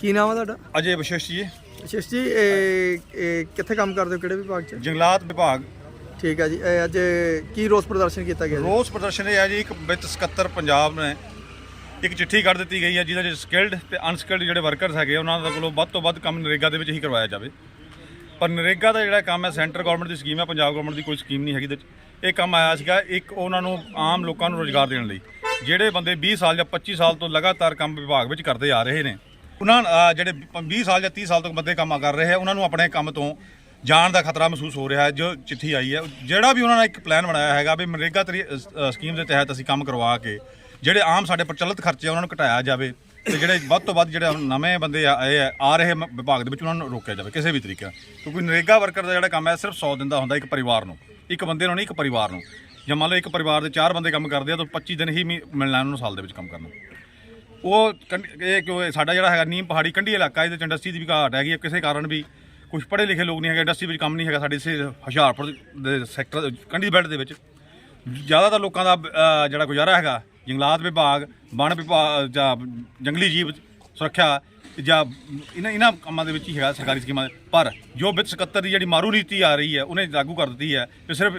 ਕੀ ਨਾਮ ਹੈ ਤੁਹਾਡਾ? ਅਜੇ ਵਿਸ਼ੇਸ਼ ਜੀ। ਅਸ਼ਿਸ਼ ਜੀ ਇਹ ਇਹ ਕਿੱਥੇ ਕੰਮ ਕਰਦੇ ਹੋ? ਕਿਹੜੇ ਵਿਭਾਗ 'ਚ? ਜੰਗਲਾਤ ਵਿਭਾਗ। ਠੀਕ ਹੈ ਜੀ ਇਹ ਅੱਜ ਕੀ ਰੋਸ ਪ੍ਰਦਰਸ਼ਨ ਕੀਤਾ ਗਿਆ ਜੀ? ਰੋਸ ਪ੍ਰਦਰਸ਼ਨ ਇਹ ਹੈ ਜੀ ਇੱਕ ਵਿੱਤ ਸਕੱਤਰ ਪੰਜਾਬ ਨੇ ਇੱਕ ਚਿੱਠੀ ਕੱਢ ਦਿੱਤੀ ਗਈ ਹੈ ਜਿਹਦੇ ਵਿੱਚ ਸਕਿਲਡ ਤੇ ਅਨਸਕਿਲਡ ਜਿਹੜੇ ਵਰਕਰਸ ਹੈਗੇ ਉਹਨਾਂ ਦਾ ਕੋਲੋਂ ਵੱਧ ਤੋਂ ਵੱਧ ਕੰਮ ਨਰੇਗਾ ਦੇ ਵਿੱਚ ਹੀ ਕਰਵਾਇਆ ਜਾਵੇ। ਪਰ ਨਰੇਗਾ ਦਾ ਜਿਹੜਾ ਕੰਮ ਹੈ ਸੈਂਟਰ ਗਵਰਨਮੈਂਟ ਦੀ ਸਕੀਮ ਹੈ ਪੰਜਾਬ ਗਵਰਨਮੈਂਟ ਦੀ ਕੋਈ ਸਕੀਮ ਨਹੀਂ ਹੈਗੀ ਇਹਦੇ 'ਚ ਇਹ ਕੰਮ ਆਇਆ ਸੀਗਾ ਇੱਕ ਉਹਨਾਂ ਨੂੰ ਆਮ ਲੋਕਾਂ ਨੂੰ ਰੋਜ਼ਗਾਰ ਦੇਣ ਲਈ ਜਿਹੜੇ ਬੰਦੇ 20 ਸਾਲ ਜਾਂ 25 ਸਾਲ ਤੋਂ ਲਗਾਤਾਰ ਕੰਮ ਵਿਭਾਗ ਵਿੱਚ ਕਰਦੇ ਆ ਰਹੇ ਨੇ। ਉਹਨਾਂ ਅਹ, ਜਿਹੜੇ 20 ਸਾਲ ਜਾਂ 30 ਸਾਲ ਤੋਂ ਬੰਦੇ ਕੰਮ ਕਰ ਰਹੇ ਆ ਉਹਨਾਂ ਨੂੰ ਆਪਣੇ ਕੰਮ ਤੋਂ ਜਾਣ ਦਾ ਖਤਰਾ ਮਹਿਸੂਸ ਹੋ ਰਿਹਾ ਹੈ ਜੋ ਚਿੱਠੀ ਆਈ ਹੈ। ਜਿਹੜਾ ਵੀ ਉਹਨਾਂ ਨੇ ਇੱਕ ਪਲਾਨ ਬਣਾਇਆ ਹੈਗਾ ਵੀ ਮਨਰੇਗਾ ਤਰੀ ਅ, ਸਕੀਮ ਦੇ ਤਹਿਤ ਅਸੀਂ ਕੰਮ ਕਰਵਾ ਕੇ ਜਿਹੜੇ ਆਮ ਸਾਡੇ ਪ੍ਰਚਲਿਤ ਖਰਚੇ ਆ ਉਹਨਾਂ ਨੂੰ ਘਟਾਇਆ ਜਾਵੇ ਤੇ ਜਿਹੜੇ ਵੱਧ ਤੋਂ ਵੱਧ ਜਿਹੜੇ ਹੁਣ ਨਵੇਂ ਬੰਦੇ ਆ- ਆਏ ਆ ਆ ਰਹੇ ਮ- ਵਿਭਾਗ ਦੇ ਵਿੱਚ ਉਹਨਾਂ ਨੂੰ ਰੋਕਿਆ ਜਾਵੇ ਕਿਸੇ ਵੀ ਤਰੀਕੇ ਨਾਲ। ਕਿਉਂਕਿ ਨਰੇਗਾ ਵਰਕਰ ਦਾ ਜਿਹੜਾ ਕੰਮ ਹੈ ਸਿਰਫ 100 ਦਿਨ ਦਾ ਹੁੰਦਾ ਇੱਕ ਪਰਿਵਾਰ ਨੂੰ। ਇੱਕ ਬੰਦੇ ਨੂੰ ਨਹੀਂ ਇੱਕ ਪਰਿਵਾਰ ਨੂੰ। ਜੇ ਮੰਨ ਲਓ ਇੱਕ ਪਰਿਵਾਰ ਦੇ ਚਾਰ ਬੰਦੇ ਕੰਮ ਕਰਦੇ ਆ ਤਾਂ 25 ਦਿਨ ਹੀ ਮੀ- ਮਿਲਣਾ ਉਹਨਾਂ ਨੂੰ ਸਾਲ ਦੇ ਵਿੱਚ ਕੰਮ ਕਰਨਾ ਉਹ ਕੰਢ- ਇਹ ਕਿਉਂ ਸਾਡਾ ਜਿਹੜਾ ਹੈਗਾ ਨੀਮ ਪਹਾੜੀ ਕੰਢੀ ਇਲਾਕਾ ਇਹਦੇ ਚ ਇੰਡਸਟਰੀ ਦੀ ਵੀ ਘਾਟ ਹੈਗੀ ਹੈ ਕਿਸੇ ਕਾਰਨ ਵੀ ਕੁਝ ਪੜ੍ਹੇ ਲਿਖੇ ਲੋਕ ਨਹੀਂ ਹੈਗੇ ਇੰਡਸਟਰੀ ਵਿੱਚ ਕੰਮ ਨਹੀਂ ਹੈਗਾ ਸਾਡੇ ਇਸੇ ਹੁਸ਼ਿਆਰਪੁਰ ਦੇ ਸੈਕਟਰ ਕੰਢੀ ਬੈਲਟ ਦੇ ਵਿੱਚ। ਜ਼ਿਆਦਾਤਰ ਲੋਕਾਂ ਦਾ ਅਹ, ਜਿਹੜਾ ਗੁਜ਼ਾਰਾ ਹੈਗਾ ਜੰਗਲਾਤ ਵਿਭਾਗ ਵਣ ਵਿਭਾਗ ਜਾਂ ਜੰਗਲੀ ਜੀਵ ਸੁਰੱਖਿਆ ਜਾਂ ਇਹਨਾਂ ਇਹਨਾਂ ਕੰਮਾਂ ਦੇ ਵਿੱਚ ਹੀ ਹੈਗਾ ਸਰਕਾਰੀ ਸਕੀਮਾਂ ਦੇ। ਪਰ ਜੋ ਵਿੱਤ ਸਕੱਤਰ ਦੀ ਜਿਹੜੀ ਮਾਰੂ ਨੀਤੀ ਆ ਰਹੀ ਹੈ ਉਹਨੇ ਲਾਗੂ ਕਰ ਦਿੱਤੀ ਹੈ ਕਿ ਸਿਰਫ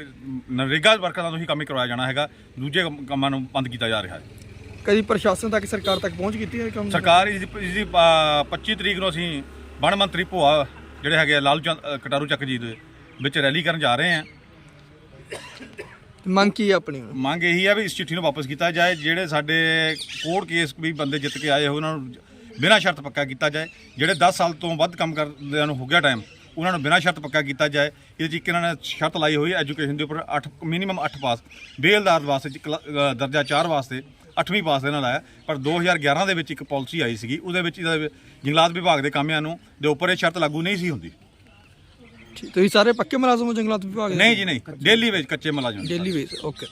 ਨਰੇਗਾ ਵਰਕਰਾਂ ਤੋਂ ਹੀ ਕੰਮ ਹੀ ਕਰਵਾਇਆ ਜਾਣਾ ਹੈਗਾ ਦੂਜੇ ਕੰਮ- ਕੰਮਾਂ ਨੂੰ ਬੰਦ ਕੀਤਾ ਜਾ ਰਿਹਾ ਹੈ। ਕਦੀ ਪ੍ਰਸ਼ਾਸਨ ਤੱਕ ਸਰਕਾਰ ਤੱਕ ਪਹੁੰਚ ਕੀਤੀ ਹੈ ਕੰਮ? ਸਰਕਾਰ ਇਸ ਦੀ ਇਸ ਦੀ, ਅ, 25 ਤਰੀਕ ਨੂੰ ਅਸੀਂ ਵਣ ਮੰਤਰੀ ਭੋਆ ਜਿਹੜੇ ਹੈਗੇ ਆ ਲਾਲੂ ਚੰਦ ਅ, ਕਟਾਰੂ ਚੱਕ ਜੀ ਦੇ ਵਿੱਚ ਰੈਲੀ ਕਰਨ ਜਾ ਰਹੇ ਹਾਂ। ਮੰਗ ਕੀ ਹੈ ਆਪਣੀ? ਮੰਗ ਇਹੀ ਹੈ ਵੀ ਇਸ ਚਿੱਠੀ ਨੂੰ ਵਾਪਸ ਕੀਤਾ ਜਾਏ ਜਿਹੜੇ ਸਾਡੇ ਕੋਰਟ ਕੇਸ ਵੀ ਬੰਦੇ ਜਿੱਤ ਕੇ ਆਏ ਹੋ ਉਹਨਾਂ ਨੂੰ ਬਿਨਾਂ ਸ਼ਰਤ ਪੱਕਾ ਕੀਤਾ ਜਾਏ। ਜਿਹੜੇ 10 ਸਾਲ ਤੋਂ ਵੱਧ ਕੰਮ ਕਰਦਿਆਂ ਨੂੰ ਹੋ ਗਿਆ ਟਾਈਮ ਉਹਨਾਂ ਨੂੰ ਬਿਨਾਂ ਸ਼ਰਤ ਪੱਕਾ ਕੀਤਾ ਜਾਏ। ਇਹਦੇ 'ਚ ਇੱਕ ਇਹਨਾਂ ਨੇ ਸ਼ਰਤ ਲਾਈ ਹੋਈ ਐਜੂਕੇਸ਼ਨ ਦੇ ਉੱਪਰ 8 ਮਿਨੀਮਮ 8 ਪਾਸ ਬੇਲਦਾਰ ਵਾਸਤੇ ਚ ਕਲਾ- ਅ, ਦਰਜਾ 4 ਵਾਸਤੇ। 8ਵੀਂ ਪਾਸ ਦੇ ਨਾਲ ਆਇਆ। ਪਰ 2011 ਦੇ ਵਿੱਚ ਇੱਕ ਪਾਲਿਸੀ ਆਈ ਸੀਗੀ। ਉਹਦੇ ਵਿੱਚ ਇਹਦਾ ਜੰਗਲਾਤ ਵਿਭਾਗ ਦੇ ਕਾਮਿਆਂ ਨੂੰ ਦੇ ਉੱਪਰ ਇਹ ਸ਼ਰਤ ਲਾਗੂ ਨਹੀਂ ਸੀ ਹੁੰਦੀ। ਠੀਕ ਤੁਸੀਂ ਸਾਰੇ ਪੱਕੇ ਮੁਲਾਜ਼ਮ ਹੋ ਜੰਗਲਾਤ ਵਿਭਾਗ ਦੇ? ਨਹੀਂ ਜੀ ਨਹੀਂ। ਦਿੱਲੀ ਵਿੱਚ ਕੱਚੇ ਮੁਲਾਜ਼ਮ। ਡੇਲੀ ਵੇਸ ਓਕੇ।